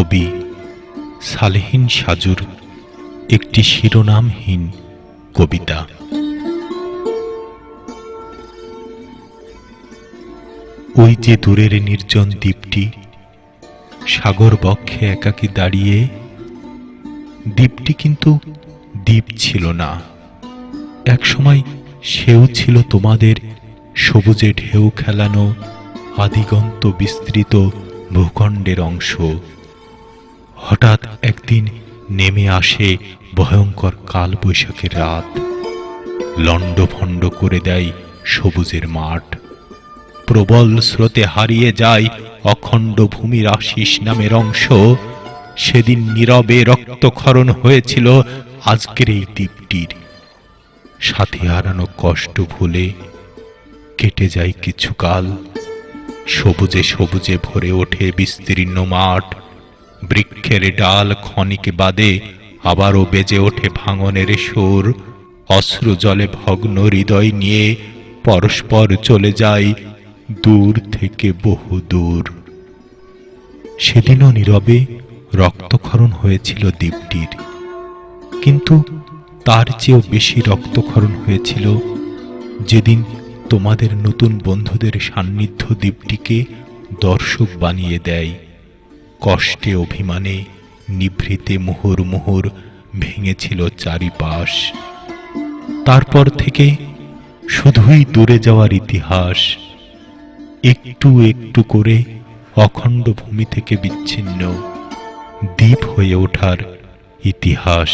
কবি সালেহীন সাজুর একটি শিরোনামহীন কবিতা। ওই যে দূরের নির্জন দ্বীপটি, সাগর বক্ষে একাকী দাঁড়িয়ে, দ্বীপটি কিন্তু দ্বীপ ছিল না। একসময় সেও ছিল তোমাদের সবুজে ঢেউ খেলানো আদিগন্ত বিস্তৃত ভূখণ্ডের অংশ। হঠাৎ একদিন নেমে আসে ভয়ঙ্কর কালবৈশাখের রাত। লণ্ডভণ্ড করে দেয় সবুজের মাঠ। প্রবল স্রোতে হারিয়ে যায় অখণ্ড ভূমির আশিস নামের অংশ। সেদিন নীরবে রক্তক্ষরণ হয়েছিল আজকের এই দ্বীপটির। সাথে হারানো কষ্ট ভুলে কেটে যায় কিছুকাল সবুজে সবুজে ভরে ওঠে বিস্তীর্ণ মাঠ। বৃক্ষের ডাল ক্ষণিকে বাদে আবারও বেজে ওঠে ভাঙনের সুর। অশ্রু জলে ভগ্ন হৃদয় নিয়ে পরস্পর চলে যায় দূর থেকে বহু দূর। সেদিনও নীরবে রক্তক্ষরণ হয়েছিল দ্বীপটির কিন্তু তার চেয়েও বেশি রক্তক্ষরণ হয়েছিল যেদিন তোমাদের নতুন বন্ধুদের সান্নিধ্য দ্বীপটিকে দর্শক বানিয়ে দেয়। কষ্টে অভিমানে নিভৃতে মুহুর মুহুর ভেঙেছিল চারিপাশ। তারপর থেকে শুধুই দূরে যাওয়ার ইতিহাস, একটু একটু করে অখণ্ড ভূমি থেকে বিচ্ছিন্ন, দ্বীপ হয়ে ওঠার ইতিহাস।